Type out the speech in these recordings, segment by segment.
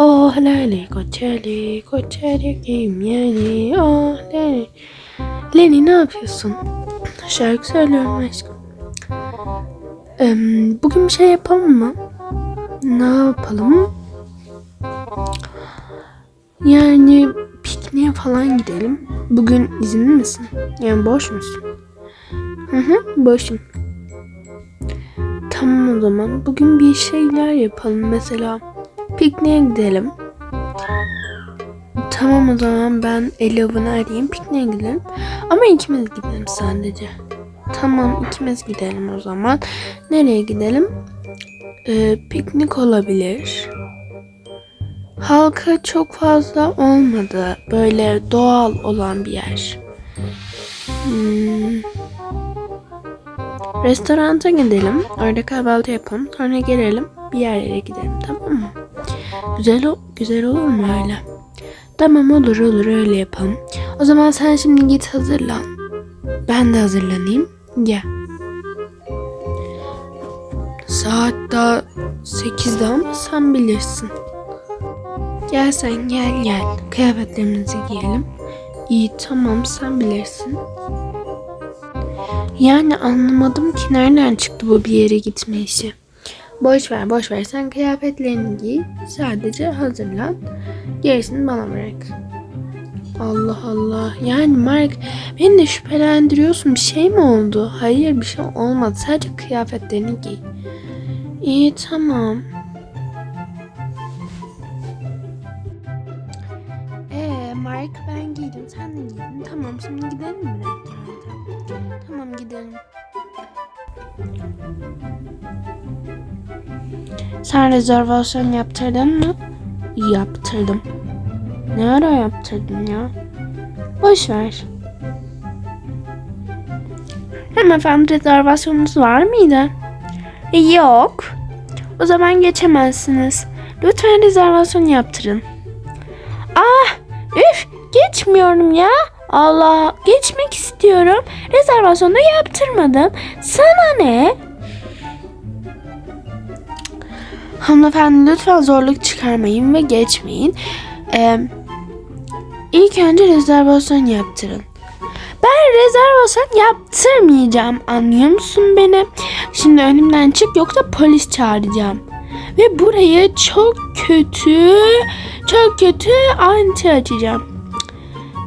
Oh lali koçeli koçeli kim yani oh lali. Leni ne yapıyorsun? Şarkı söylüyorum aşkım. Em, bugün bir şey yapalım mı? Ne yapalım? Yani pikniğe falan gidelim. Bugün izinli misin? Yani boş musun? Hı hı boşum. Tamam o zaman. Bugün bir şeyler yapalım. Mesela pikniğe gidelim. Tamam o zaman ben Elif'ini arayayım. Pikniğe gidelim. Ama ikimiz gidelim sadece. Tamam ikimiz gidelim o zaman. Nereye gidelim? Ee, piknik olabilir. Halka çok fazla olmadı. Böyle doğal olan bir yer. Hmm. Restoranta gidelim. Orada kahvaltı yapalım. Sonra gelelim. Bir yerlere gidelim tamam mı? Güzel, o- güzel olur mu öyle? Tamam olur olur öyle yapalım. O zaman sen şimdi git hazırlan. Ben de hazırlanayım. Gel. Saat daha 8'de ama sen bilirsin. Gel sen gel gel. Kıyafetlerimizi giyelim. İyi tamam sen bilirsin. Yani anlamadım ki nereden çıktı bu bir yere gitme işi. Boş ver boş ver sen kıyafetlerini giy. Sadece hazırlan. Gerisini bana bırak. Allah Allah. Yani Mark beni de şüphelendiriyorsun. Bir şey mi oldu? Hayır bir şey olmadı. Sadece kıyafetlerini giy. İyi tamam. Ee Mark ben giydim. Sen de giydin. Tamam şimdi gidelim mi restoranta? Tamam gidelim. Sen rezervasyon yaptırdın mı? Yaptırdım. Ne ara yaptırdın ya? Boş ver. Hanımefendi rezervasyonunuz var mıydı? Yok. O zaman geçemezsiniz. Lütfen rezervasyon yaptırın. Ah! Üf! Geçmiyorum ya. Allah! Geçmek istiyorum. Rezervasyonu yaptırmadım. Sana ne? Hanımefendi lütfen zorluk çıkarmayın ve geçmeyin. Ee, ilk önce rezervasyon yaptırın. Ben rezervasyon yaptırmayacağım. Anlıyor musun beni? Şimdi önümden çık yoksa polis çağıracağım. Ve burayı çok kötü, çok kötü anti açacağım.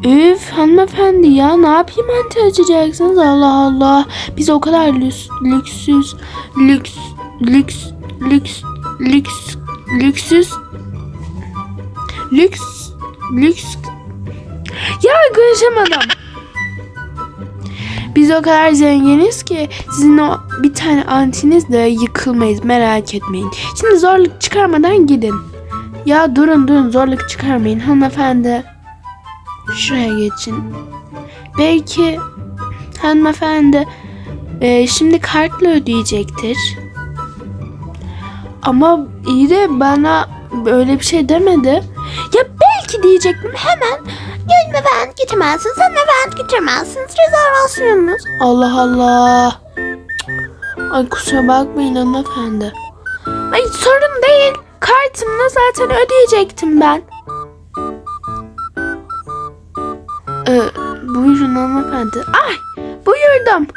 Üf hanımefendi ya ne yapayım anti açacaksınız Allah Allah. Biz o kadar lüks, lüksüz, lüks, lüks, lüks, lüks, lüksüz, lüks, lüks. Ya konuşamadım. Biz o kadar zenginiz ki sizin o bir tane antinizle yıkılmayız merak etmeyin. Şimdi zorluk çıkarmadan gidin. Ya durun durun zorluk çıkarmayın hanımefendi. Şuraya geçin. Belki hanımefendi e, şimdi kartla ödeyecektir. Ama iyi de bana böyle bir şey demedi. Ya belki diyecektim hemen. Hanımefendi gitmezsiniz, hanımefendi gitmezsiniz. Rezervasyonunuz. Allah Allah. Ay kusura bakmayın hanımefendi. Ay sorun değil. Kartımla zaten ödeyecektim ben. Ee, buyurun hanımefendi. Ay buyurdum.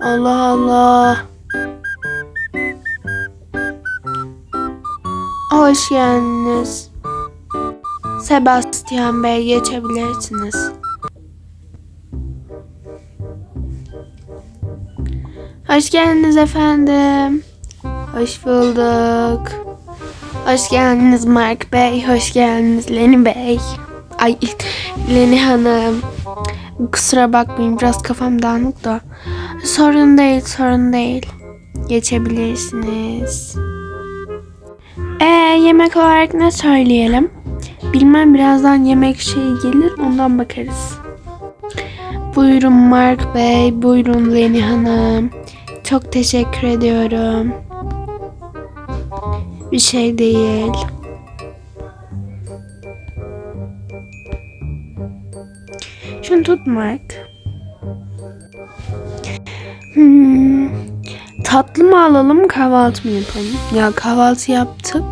Allah Allah. Hoş geldiniz. Sebastian Bey geçebilirsiniz. Hoş geldiniz efendim. Hoş bulduk. Hoş geldiniz Mark Bey. Hoş geldiniz Leni Bey. Ay Leni Hanım. Kusura bakmayın biraz kafam dağınık da. Sorun değil sorun değil. Geçebilirsiniz. Ee, yemek olarak ne söyleyelim? Bilmem birazdan yemek şeyi gelir ondan bakarız. Buyurun Mark Bey, buyurun Leni Hanım. Çok teşekkür ediyorum. Bir şey değil. Şunu tut Mark. Hmm. Tatlı mı alalım kahvaltı mı yapalım? Ya kahvaltı yaptık.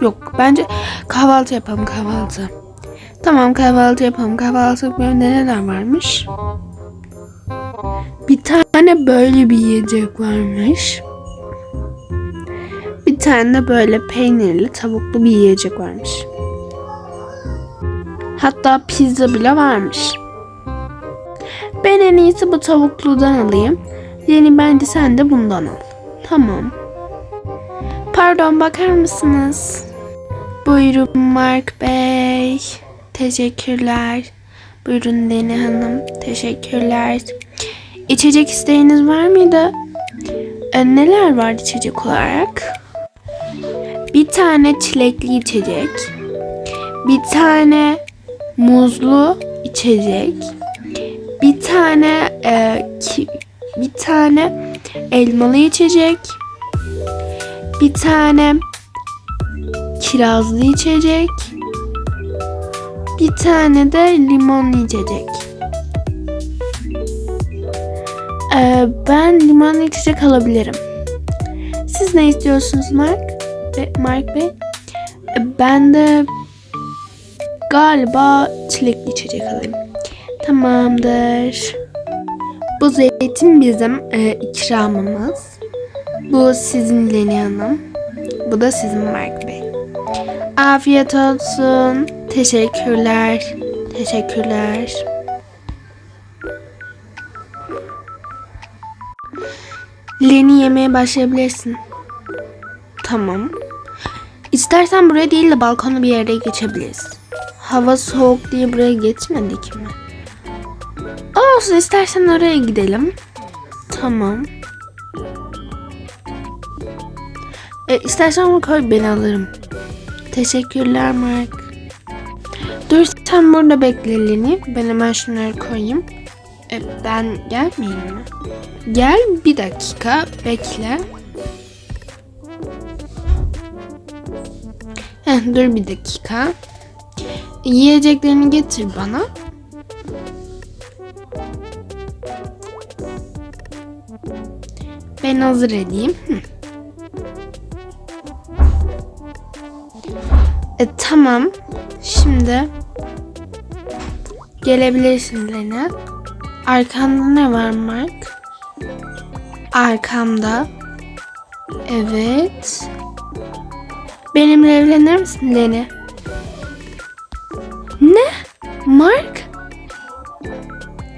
Yok bence kahvaltı yapalım kahvaltı. Tamam kahvaltı yapalım. Kahvaltılık menüde neler varmış? Bir tane böyle bir yiyecek varmış. Bir tane de böyle peynirli tavuklu bir yiyecek varmış. Hatta pizza bile varmış. Ben en iyisi bu tavukludan alayım. Yeni bence sen de bundan al. Tamam. Pardon bakar mısınız? Buyurun Mark Bey. Teşekkürler. Buyurun Deni Hanım. Teşekkürler. İçecek isteğiniz var mıydı? E, neler var içecek olarak? Bir tane çilekli içecek. Bir tane muzlu içecek. Bir tane e, ki, bir tane elmalı içecek. Bir tane kirazlı içecek. Bir tane de limonlu içecek. Ee, ben limonlu içecek alabilirim. Siz ne istiyorsunuz Mark? Be- Mark Bey? Ee, Ben de galiba çilekli içecek alayım. Tamamdır. Bu zeytin bizim e, ikramımız. Bu sizin Leni Hanım. Bu da sizin Mark Bey. Afiyet olsun. Teşekkürler. Teşekkürler. Leni yemeye başlayabilirsin. Tamam. İstersen buraya değil de balkona bir yere geçebiliriz. Hava soğuk diye buraya geçmedik mi? Olsun istersen oraya gidelim. Tamam. E, istersen onu koy ben alırım. Teşekkürler Mark. Dur sen burada bekle. Ben hemen şunları koyayım. E, ben gelmeyeyim mi? Gel bir dakika bekle. Heh, dur bir dakika. Yiyeceklerini getir bana. Ben hazır edeyim. E, tamam. Şimdi gelebilirsin Lena. Arkanda ne var Mark? Arkamda. Evet. Benimle evlenir misin Leni? Ne? Mark?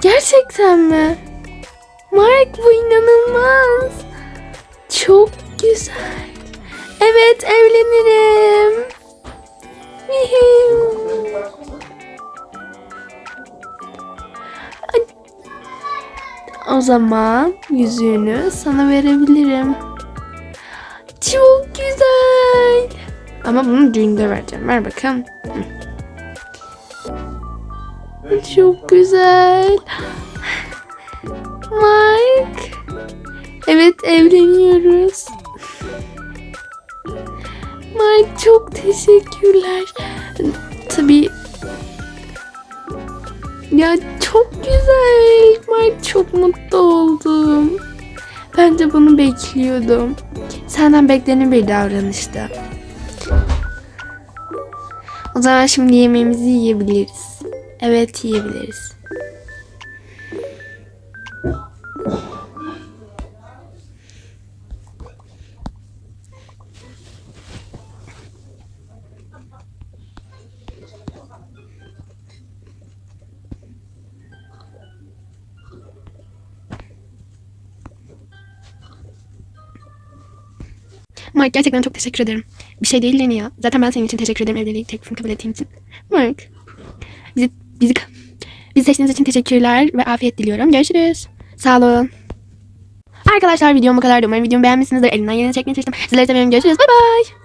Gerçekten mi? Mark bu inanılmaz. Çok güzel. Evet evlenirim. O zaman yüzüğünü sana verebilirim. Çok güzel. Ama bunu düğünde vereceğim. Ver bakalım. Çok güzel. Mike. Evet evleniyoruz. Mike çok teşekkürler. Tabii ya çok güzel. Mike çok mutlu oldum. Ben de bunu bekliyordum. Senden beklenir bir davranıştı. O zaman şimdi yemeğimizi yiyebiliriz. Evet yiyebiliriz. Mark gerçekten çok teşekkür ederim. Bir şey değil Leni ya. Zaten ben senin için teşekkür ederim evliliği teklifini kabul ettiğim için. Mark. Bizi, bizi, bizi seçtiğiniz için teşekkürler ve afiyet diliyorum. Görüşürüz. Sağ olun. Arkadaşlar videom bu kadar. Umarım videomu beğenmişsinizdir. Elimden geleni çekmeye çalıştım. Sizleri seviyorum. Görüşürüz. Bay bay.